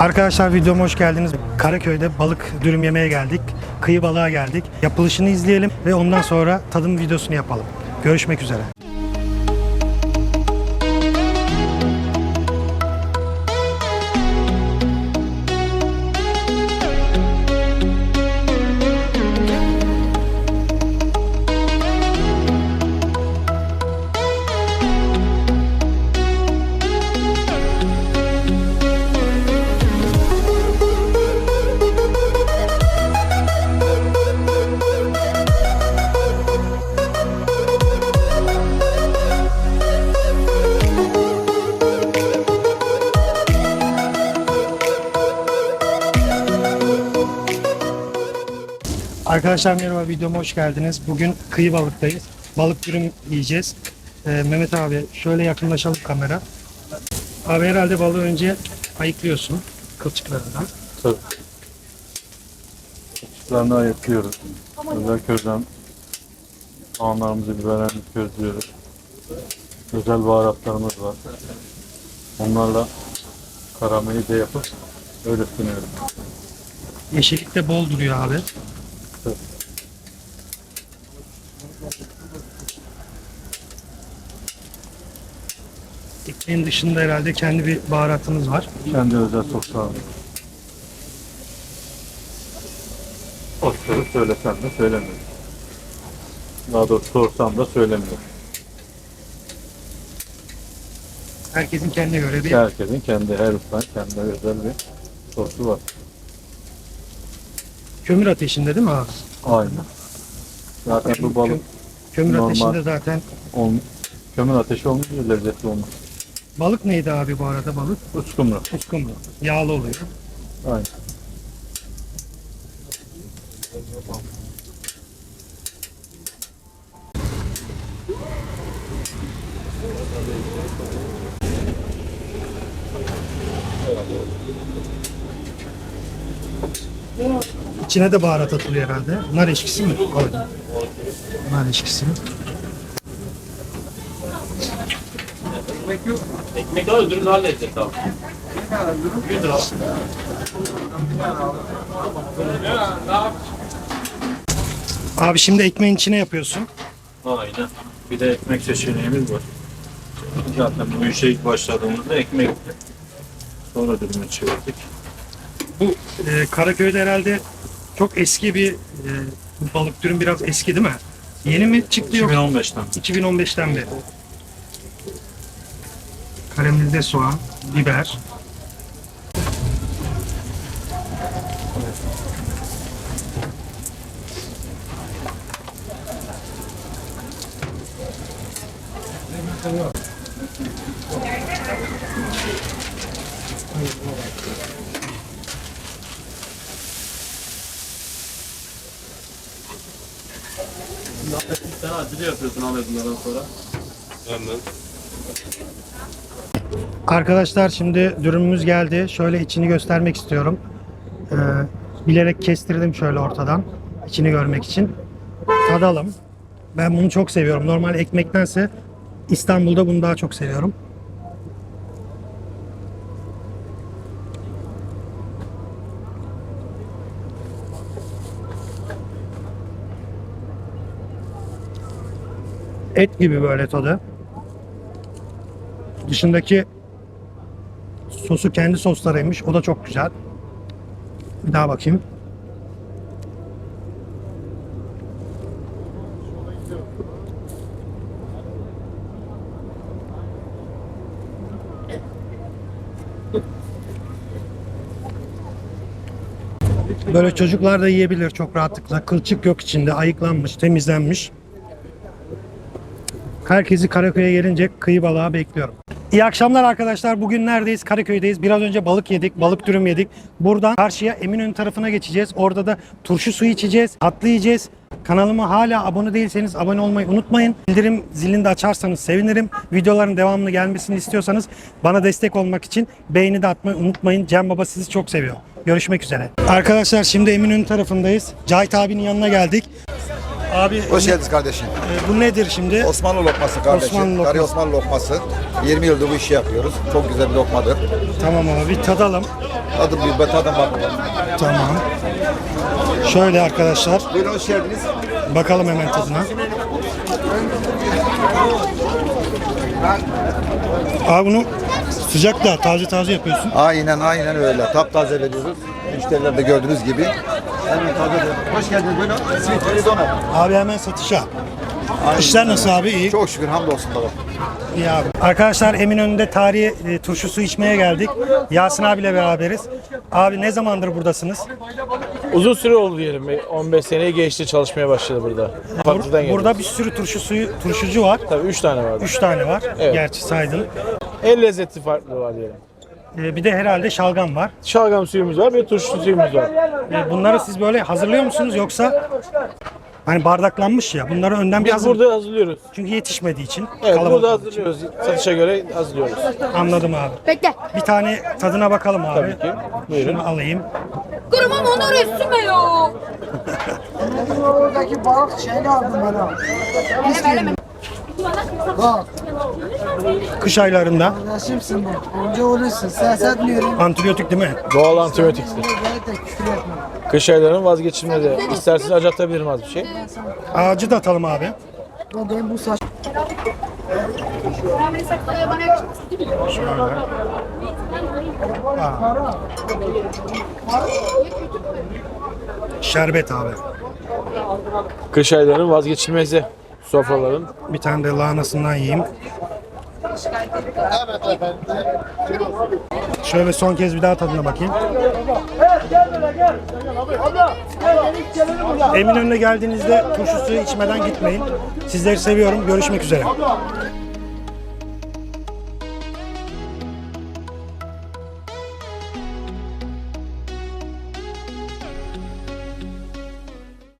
Arkadaşlar videoma hoş geldiniz. Karaköy'de balık dürüm yemeye geldik. Kıyı balığa geldik. Yapılışını izleyelim ve ondan sonra tadım videosunu yapalım. Görüşmek üzere. Arkadaşlar merhaba videoma hoş geldiniz. Bugün kıyı balıktayız. Balık dürüm yiyeceğiz. Ee, Mehmet abi şöyle yakınlaşalım kamera. Abi herhalde balığı önce ayıklıyorsun kılçıklarından. Tabii. Kuşlarını ayıklıyoruz. Özel közden soğanlarımızı, biberlerimizi közlüyoruz. Özel baharatlarımız var. Onlarla karameli de yapıp öyle sunuyoruz. Yeşillik de bol duruyor abi. Ekmeğin dışında herhalde kendi bir baharatınız var. Kendi özel soslarımız. Sosları söylesem de söylemiyorum. Daha doğrusu sorsam da söylemiyorum. Herkesin kendine göre bir Herkesin kendi, her ustanın kendi özel bir sosu var. kömür ateşinde değil mi abi? Aynen. Zaten bu balık Kömür Normal. ateşinde zaten. ol, kömür ateşi olunca lezzetli olmuş. Balık neydi abi bu arada balık? Uskumru. Uskumru. Yağlı oluyor. Aynen. İçine de baharat atılıyor herhalde. Nar eşkisi mi? Nar eşkisi. Ekmek al ödülünü halledecek abi. 100 lira. Abi şimdi ekmeğin içine yapıyorsun. Aynen. Bir de ekmek seçeneğimiz var. Zaten bu işe ilk başladığımızda ekmekti. Sonra dürüme çevirdik. Bu e, Karaköy'de herhalde çok eski bir e, balık dürüm biraz eski değil mi? Yeni mi çıktı yok? 2015'ten. 2015'ten beri. Karamelize soğan, biber. Sen acılı yapıyorsun abi bunlardan sonra. Hemen. Arkadaşlar şimdi dürümümüz geldi. Şöyle içini göstermek istiyorum. Ee, bilerek kestirdim şöyle ortadan. içini görmek için. Tadalım. Ben bunu çok seviyorum. Normal ekmektense İstanbul'da bunu daha çok seviyorum. Et gibi böyle tadı. Dışındaki sosu kendi soslarıymış. O da çok güzel. Bir daha bakayım. Böyle çocuklar da yiyebilir çok rahatlıkla. Kılçık yok içinde. Ayıklanmış, temizlenmiş. Herkesi Karaköy'e gelince kıyı balığa bekliyorum. İyi akşamlar arkadaşlar. Bugün neredeyiz? Karaköy'deyiz. Biraz önce balık yedik, balık dürüm yedik. Buradan karşıya Eminönü tarafına geçeceğiz. Orada da turşu suyu içeceğiz, tatlı yiyeceğiz. Kanalıma hala abone değilseniz abone olmayı unutmayın. Bildirim zilini de açarsanız sevinirim. Videoların devamlı gelmesini istiyorsanız bana destek olmak için beğeni de atmayı unutmayın. Cem Baba sizi çok seviyor. Görüşmek üzere. Arkadaşlar şimdi Eminönü tarafındayız. Cahit abinin yanına geldik. Abi Hoş geldiniz kardeşim. e, bu nedir şimdi? Osmanlı lokması kardeşim. Osmanlı lokması. Kari Osmanlı lokması. 20 yıldır bu işi yapıyoruz. Çok güzel bir lokmadır. Tamam abi tadalım. Tadın bir tadın bakın. Tamam. Şöyle arkadaşlar Buyurun hoş geldiniz. bakalım hemen tadına. Abi bunu sıcak da taze taze yapıyorsun. Aynen aynen öyle. Taptaze veriyoruz. Müşteriler de gördüğünüz gibi. Hemen taze de- Hoş geldiniz buyurun. Sweet Arizona. Abi hemen satışa. İşler nasıl abi? İyi. Çok şükür hamdolsun baba. İyi abi. Arkadaşlar Eminönü'nde tarihi e, turşu su içmeye geldik. Yasin abiyle beraberiz. Abi ne zamandır buradasınız? Uzun süre oldu diyelim. Bir 15 seneyi geçti çalışmaya başladı burada. Farklıdan geldi. Burada bir sürü turşu suyu turşucu var. Tabii 3 tane vardı. 3 tane var. Evet. Gerçi saydın. El lezzeti farklı var diyelim. E, bir de herhalde şalgam var. Şalgam suyumuz var ve turşu suyumuz var. E, bunları siz böyle hazırlıyor musunuz yoksa hani bardaklanmış ya bunları önden bir Biz hazır burada hazırlıyoruz. çünkü yetişmediği için Evet kalabalık burada olduğu için. hazırlıyoruz. Satışa göre hazırlıyoruz. Anladım abi. Bekle. Bir tane tadına bakalım abi. Tabii ki. Buyurun. Şunu alayım. Kurumam onur üstüme ya. Oradaki balık şeyini aldım bana. Bak, Kış aylarında kardeşimsin bak. Önce olursun. Ses etmiyorum. antibiyotik değil mi? Doğal antibiyotiktir. Kış aylarının vazgeçilmezi. İsterseniz acatabilirim az bir şey. Ağacı da atalım abi. Benim bu saç Şerbet abi. Kış aylarının vazgeçilmezi. Sofraların. Bir tane de lahanasından yiyeyim. Şöyle son kez bir daha tadına bakayım. Eminönü'ne geldiğinizde turşu suyu içmeden gitmeyin. Sizleri seviyorum. Görüşmek üzere.